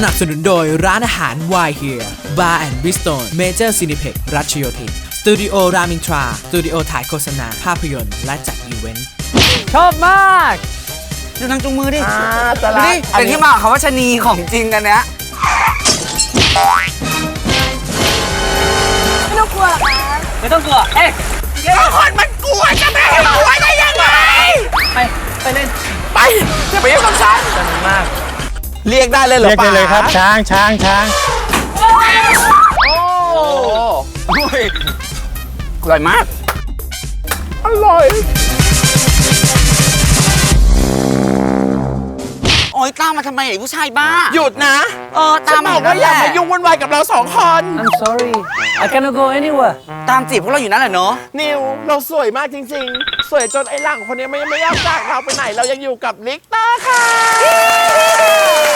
สนับสนุนโดยร้านอาหาร Why Here Bar and Bistro Major Cineplex รัชโยธินสตูดิโอรามินทราสตูดิโอถ่ายโฆษณาภาพยนตร์และจัดอีเวนต์ ชอบมากดูนางจุงมือดิอ่าดูตลาดิดอันเป็นนี้ที่มาของคำว่าชะนีของจริงกันเนี้ยไม่ต้องกลัวเอ๊ะคนมันกลัวจะไม่ให้กลัวได้ยังไง ไป ไปเล่น ไปจะไปยุ่งกับฉันสนุกมาก เรียกได้เลยเหรอเรียกได้เลยครับ ช้างช้างช้างโอ้โหยอร่อยมาก อร่อย โอ๊ยตามมาทำไมไอ้ผู้ชายบ้า หยุดนะ เออตามมาว่าอย่ามายุ่งวุ่นวายกับเราสองคน I'm sorry I cannot go anywhere ตามจีบพวกเราอยู่นั่นแหละเนาะ นิว เราสวยมากจริง ๆ สวยจนไอ้หลังคนนี้ไม่ไม่ยอมจากเราไปไหน เรายังอยู่กับลิกเตอร์ค่ะ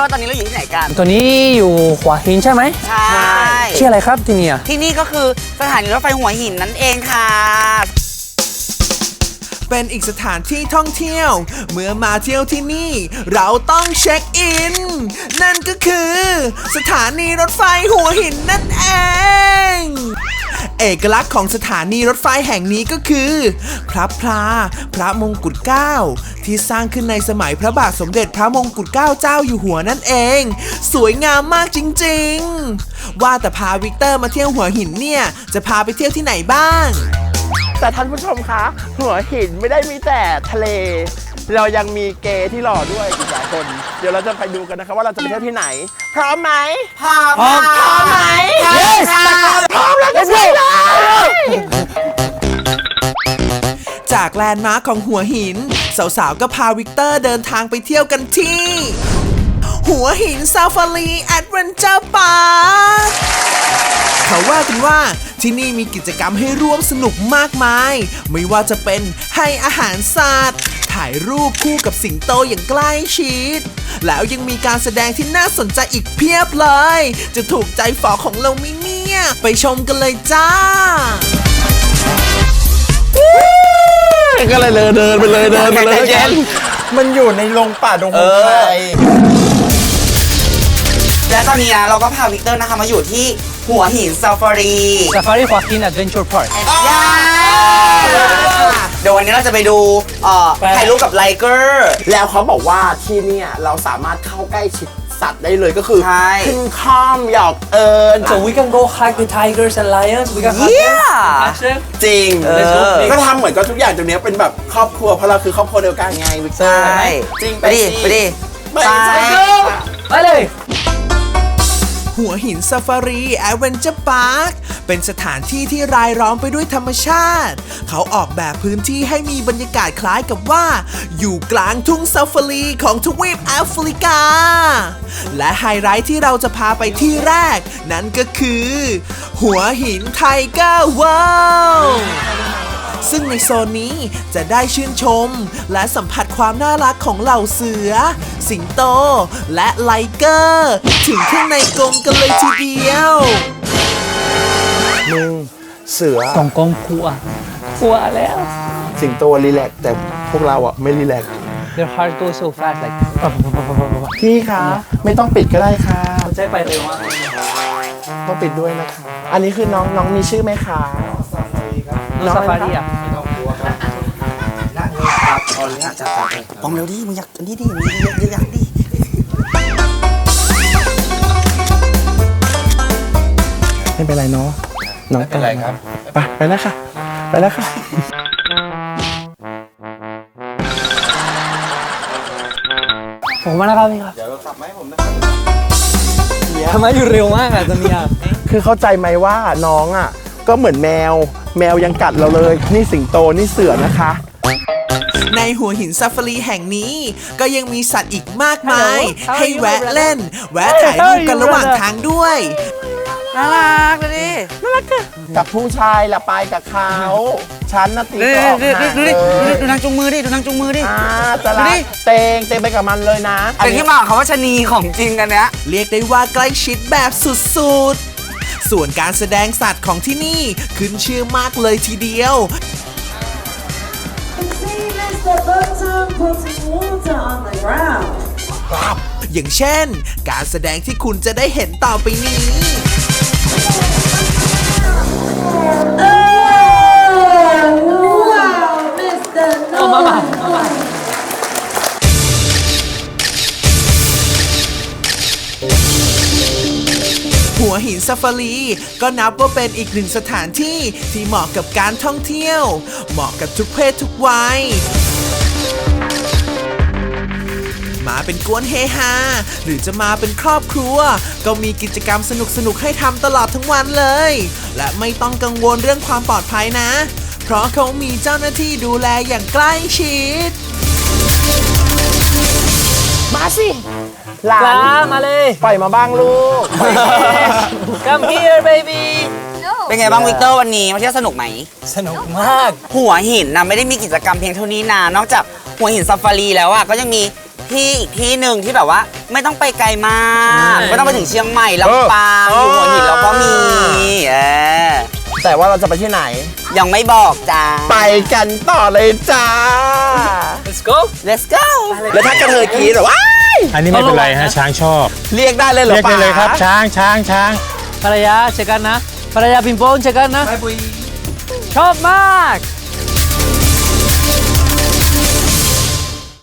ว่าตอนนี้เราอยู่ที่ไหนกัน ตัวนี้อยู่หัวหินใช่ไหมใช่ ชื่ออะไรครับที่นี่อะที่นี่ก็คือสถานีรถไฟหัวหินนั่นเองค่ะ เป็นอีกสถานที่ท่องเที่ยว เมื่อมาเที่ยวที่นี่ เราต้องเช็คอิน นั่นก็คือ สถานีรถไฟหัวหินนั่นเอง เอกลักษณ์ของสถานีรถไฟแห่งนี้ก็คือ พระพลา พระมงกุฎเกล้าที่สร้างขึ้นในสมัยพระบาทสมเด็จพระมงกุฎเกล้าเจ้าอยู่หัวนั่นเอง สวยงามมากจริงๆ ว่าแต่พาวิกเตอร์มาเที่ยวหัวหินเนี่ย จะพาไปเที่ยวที่ไหนบ้าง แต่ท่านผู้ชมคะ หัวหินไม่ได้มีแต่ทะเล เรายังมีเกย์ที่หล่อด้วยอีกหลายคน เดี๋ยวเราจะไปดูกันนะคะว่าเราจะไปเที่ยวที่ไหน พร้อมไหมพร้อมพร้อมไหม Yes พร้อมแล้วจะไปเลยจากแลนด์มาร์คของหัวหิน สาวๆ ก็พาวิกเตอร์เดินทางไปเที่ยวกันที่ หัวหินซาฟารีแอดเวนเจอร์พาร์คเขาว่ากันว่าที่นี่มีกิจกรรมให้ร่วมสนุกมากมาย ไม่ว่าจะเป็นให้อาหารสัตว์ ถ่ายรูปคู่กับสิงโตอย่างใกล้ชิด แล้วยังมีการแสดงที่น่าสนใจอีกเพียบเลย จะถูกใจฝอของเราไหมเนี่ย ไปชมกันเลยจ้าก็เลยเดินไปเลยเดินไปเลยใจเย็นมันอยู่ในโรงป่าดงไพรและตอนนี้นะเราก็พาวิกเตอร์นะคะมาอยู่ที่หัวหินซาฟารี Safari หัวหิน Adventure Park เดี๋ยววันนี้เราจะไปดูเอ่อไปถ่ายรูปกับไลเกอร์ แล้วเขาบอกว่าที่เนี่ยเราสามารถเข้าใกล้ชิดสัตว์ได้เลยก็คือใช่ ขึ้นข้อมหยอกเอิญ So we can go hug the tigers and lions we can hug them Yeah touch them จริง เออก็ทำเหมือนกับทุกอย่างตรงเนี้ยเป็นแบบครอบครัวเพราะเราคือครอบครัวเดียวกันไงวิกเตอใช่ร์จริงไปดิไปดิ ไปไปไปเลยหัวหินซาฟารีแอดเวนเจอร์พาร์ค เป็นสถานที่ที่รายล้อมไปด้วยธรรมชาติ เขาออกแบบพื้นที่ให้มีบรรยากาศคล้ายกับว่า อยู่กลางทุ่งซาฟารีของทวีปแอฟริกา และไฮไลท์ที่เราจะพาไปที่แรก นั่นก็คือ หัวหินไทเกอร์วิลด์ซึ่งในโซนนี้จะได้ชื่นชม และสัมผัสความน่ารักของเหล่าเสือ สิงโต และไลเกอร์ ถึงข้างในกรงกันเลยทีเดียว มึงเสือสองกองกลัว กลัวแล้ว สิงโตรีแลกซ์แต่พวกเราอะไม่รีแลกซ์ Their heart goes so fast like พี่คะไม่ต้องปิดก็ได้ค่ะใจไปเร็วมากต้องปิดด้วยนะคะ อันนี้คือน้องน้องมีชื่อไหมคะซาฟารีอะปองเร็วดิมึงอยากอันนี้ดิมึงอยากอยากดิไม่เป็นไรเนาะ น้องเป็นไรครับ ไปไปแล้วค่ะ ไปแล้วค่ะ ผมมาแล้วครับพี่ครับ เดี๋ยวเราขับไหมผมนะครับทำไมอยู่เร็วมากอะจะมีอะคือเข้าใจไหมว่าน้องอะ ก็เหมือนแมว แมวยังกัดเราเลย นี่สิงโตนี่เสือนะคะ ในหัวหินซาฟารีแห่งนี้ ก็ยังมีสัตว์อีกมากมายให้ you, แวะเล่น แวะถ่ายรูปกันระหว่างทางด้วย น่ารักเลยดิ ดิกับผู้ชายละไปกับเขาฉันน่ะตีดูก็ดิออกดูห่าดิงดูเลดิยดูนางจุงมือดิ ดูนางจุงมือดิ อ่าจะดูรัดิกเตงเตงไปกับมันเลยนะเป็นที่มาของคำว่าชะนีของจริงกันเนี้ย เรียกได้ว่าใกล้ชิดแบบสุดๆ ส่วนการแสดงสัตว์ของที่นี่ขึ้นชื่อมากเลยทีเดียว Same as the button putting water on the ground. อย่างเช่น การแสดงที่คุณจะได้เห็นต่อไปนี้ ซาฟารี ก็นับว่าเป็นอีกหนึ่งสถานที่ที่เหมาะกับการท่องเที่ยว เหมาะกับทุกเพศทุกวัยมาเป็นกวนเฮฮาหรือจะมาเป็นครอบครัว ก็มีกิจกรรมสนุกๆให้ทำตลอดทั้งวันเลย และไม่ต้องกังวลเรื่องความปลอดภัยนะ เพราะเขามีเจ้าหน้าที่ดูแลอย่างใกล้ชิด มาสิ หลาปลานมาเลยปล่อยมาบ้างลูก come here baby เป็นไงบ้างวิกเตอร์วันนี้มาเที่ยวสนุกไหม สนุกมาก หัวหินนะไม่ได้มีกิจกรรมเพียงเท่านี้นะนอกจากหัวหินซาฟารีแล้วอะก็ยังมีที่อีกที่หนึ่งที่แบบว่า ไม่ต้องไปไกลมากใช่ไม่ต้องไปถึงเชียงใหม่ลำปางเอออยู่หัวหินเราก็มีเออแต่ว่าเราจะไปที่ไหน ยังไม่บอกจ้า ไปกันต่อเลยจ้า let's go let's go แล้วถ้ากระเทยกรีดหรอว้าย อันนี้ไม่เป็นไรฮะช้างชอบเรียกได้เลยเหรอเรียกได้เลยครับป๋าช้างช้างช้างภรรยาเจอกันนะภรรยาปิงปองเจอกันนะชอบมาก